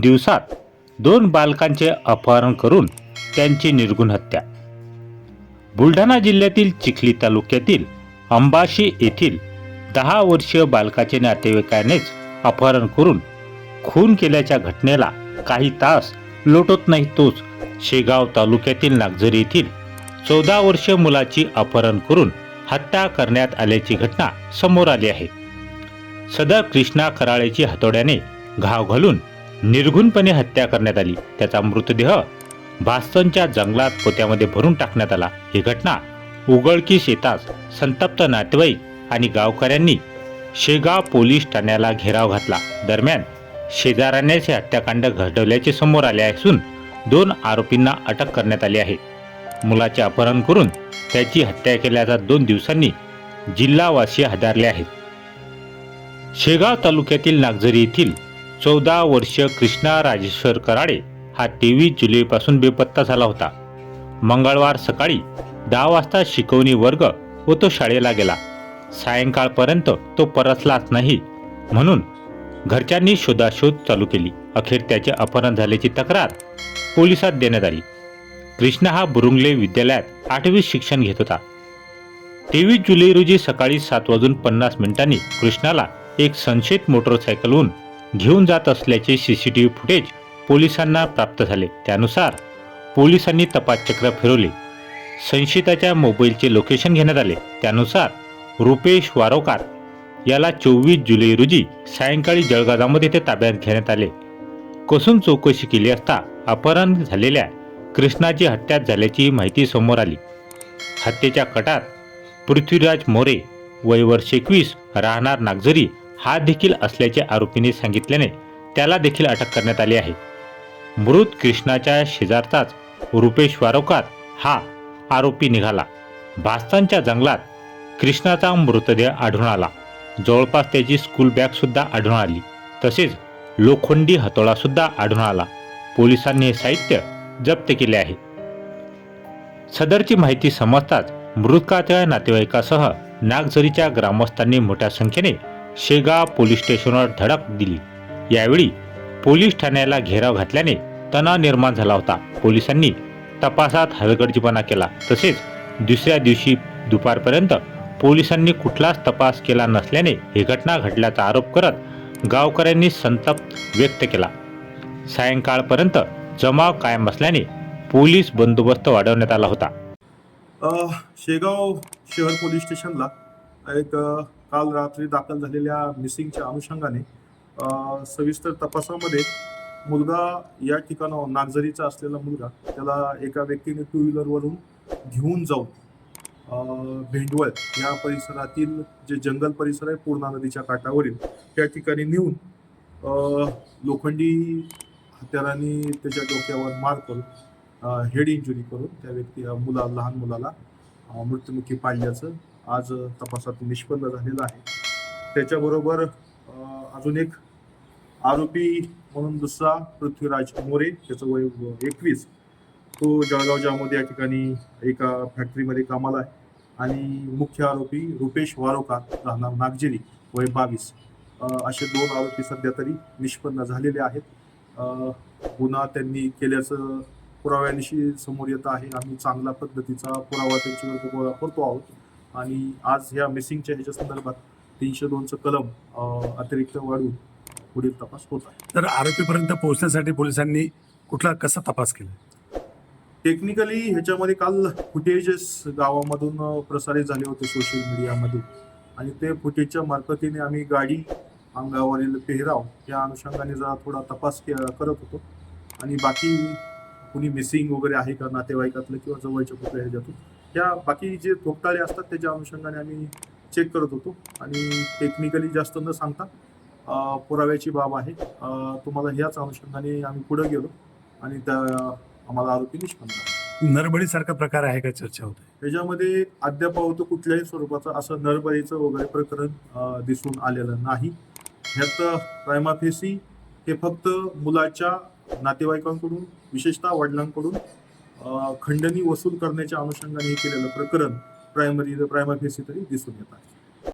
दिवसात दोन बालकांचे अपहरण करून त्यांची निर्गुण हत्या. बुलढाणा जिल्ह्यातील चिखली तालुक्यातील अंबाशी येथील दहा वर्षीय बालकाचे नातेवाईकानेच अपहरण करून खून केल्याच्या घटनेला काही तास लोटत नाही तोच शेगाव तालुक्यातील नागझरी येथील चौदा वर्षीय मुलाची अपहरण करून हत्या करण्यात आल्याची घटना समोर आली आहे. सदर कृष्णा कराळेची हातोड्याने घाव घालून निर्घुणपणे हत्या करण्यात आली. त्याचा मृतदेह भास्तनच्या जंगलात पोत्यामध्ये भरून टाकण्यात आला. ही घटना उघडकीस येताच संतप्त नातेवाईक आणि गावकऱ्यांनी शेगाव पोलीस ठाण्याला घेराव घातला. दरम्यान शेजाऱ्यानेच हे हत्याकांड घडवल्याचे समोर आले असून दोन आरोपींना अटक करण्यात आली आहे. मुलाचे अपहरण करून त्याची हत्या केल्याचा दोन दिवसांनी जिल्हावासी हादरले आहेत. शेगाव तालुक्यातील नागझरी येथील चौदा वर्ष कृष्णा राजेश्वर कराडे हा तेवीस जुलैपासून बेपत्ता झाला होता. मंगळवार सकाळी दहा वाजता शिकवणी वर्ग व तो शाळेला गेला. सायंकाळपर्यंत तो परतलाच नाही म्हणून घरच्यांनी शोधाशोध चालू केली. अखेर त्याचे अपहरण झाल्याची तक्रार पोलिसात देण्यात आली. कृष्णा हा बुरुंगले विद्यालयात आठवी शिक्षण घेत होता. तेवीस जुलै रोजी सकाळी सात वाजून पन्नास मिनिटांनी कृष्णाला एक संशयित मोटरसायकलहून घेऊन जात असल्याचे सीसीटीव्ही फुटेज पोलिसांना प्राप्त झाले. त्यानुसार पोलिसांनी तपासचक्र फिरवले. संशिताच्या मोबाईलचे लोकेशन घेण्यात आले. त्यानुसार रुपेश वारोकार याला चोवीस जुलै रोजी सायंकाळी जळगावामध्ये ते ताब्यात घेण्यात आले. कसून चौकशी केली असता अपहरण झालेल्या कृष्णाची हत्या झाल्याची माहिती समोर आली. हत्येच्या कटात पृथ्वीराज मोरे वय वर्ष एकवीस राहणार नागझरी हा देखील असल्याचे आरोपीने सांगितल्याने त्याला देखील अटक करण्यात आली आहे. मृत कृष्णाच्या शेजारचाच रुपेश वारोकार हा आरोपी निघाला. भास्तांच्या जंगलात कृष्णाचा मृतदेह आढळून आला. जवळपास त्याची स्कूल बॅगसुद्धा आढळून आली. तसेच लोखंडी हतोळासुद्धा आढळून आला. पोलिसांनी हे साहित्य जप्त केले आहे. सदरची माहिती समजताच मृतकाच्या नातेवाईकासह नागझरीच्या ग्रामस्थांनी मोठ्या संख्येने शेगाव पोलीस स्टेशनवर धडक दिली. यावेळी पोलीस ठाण्याला घेराव घातल्याने तणाव निर्माण झाला होता. पोलिसांनी तपासात हलगर्जीपणा केला. तसेच दुसऱ्या दिवशी दुपारपर्यंत पोलिसांनी कुठलाच तपास केला नसल्याने ही घटना घडल्याचा आरोप करत गावकऱ्यांनी संताप व्यक्त केला. सायंकाळपर्यंत जमाव कायम असल्याने पोलीस बंदोबस्त वाढवण्यात आला होता. शेगाव शहर पोलीस स्टेशनला एक काल रात्री दाखल झालेल्या मिसिंगच्या अनुषंगाने सविस्तर तपासामध्ये मुलगा या ठिकाणावर नागझरीचा असलेला मुलगा त्याला एका व्यक्तीने टू व्हीलरवरून घेऊन जाऊन भेंडवळ या परिसरातील जे जंगल परिसर आहे पूर्णा नदीच्या काठावरील त्या ठिकाणी नेऊन लोखंडी हत्याराने त्याच्या डोक्यावर मार करून हेड इंजुरी करून त्या व्यक्ती मुला लहान मुलाला मृत्युमुखी पाडल्याचं आज तपासात निष्पन्न झालेला आहे. त्याच्याबरोबर अजून एक आरोपी म्हणून दुसरा पृथ्वीराज मोरे त्याचं वय एकवीस. तो जळगाव जामोद या ठिकाणी एका फॅक्टरीमध्ये कामाला आहे. आणि मुख्य आरोपी रुपेश वारोकार राहणार नागजिरी वय बावीस. असे दोन आरोपी सध्या तरी निष्पन्न झालेले आहेत. गुन्हा त्यांनी केल्याचं पुराव्यांशी समोर येत आहे. आम्ही चांगल्या पद्धतीचा पुरावा त्यांच्यावर गोळा करतो आहोत. आणि आज ह्या मिसिंगच्या ह्याच्या संदर्भात तीनशे दोनचं कलम अतिरिक्त वाढवून पुढील तपास होत आहे. तर आरोपीपर्यंत पोहोचण्यासाठी पोलिसांनी कुठला कसा तपास केला? टेक्निकली ह्याच्यामध्ये काल फुटेजेस गावामधून प्रसारित झाले होते सोशल मीडियामध्ये आणि ते फुटेजच्या मार्फतीने आम्ही गाडी अंगावरील पेहराव या अनुषंगाने जरा थोडा तपास करत होतो. आणि बाकी कुणी मिसिंग वगैरे आहे का नातेवाईकातलं किंवा जवळच्या कुठल्या ह्याच्यातून त्या बाकी जे थोपटाळे असतात त्याच्या अनुषंगाने आम्ही चेक करत होतो. आणि टेक्निकली जास्त न सांगता पुराव्याची बाब आहे. तुम्हाला ह्याच अनुषंगाने आम्ही पुढे गेलो आणि त्या आम्हाला आरोपी निष्पन्न झाले. नरबडीसारखा प्रकार आहे का चर्चा होते त्याच्यामध्ये अद्याप कुठल्याही स्वरूपाचं असं नरबळीचं वगैरे प्रकरण दिसून आलेलं नाही. ह्यात प्रायमाफेसी हे फक्त मुलाच्या नातेवाईकांकडून विशेषतः वडिलांकडून खंडणी वसूल करण्याच्या अनुषंगाने हे केलेलं प्रकरण प्रायमरी प्रायमाफेसी तरी दिसून येत आहे.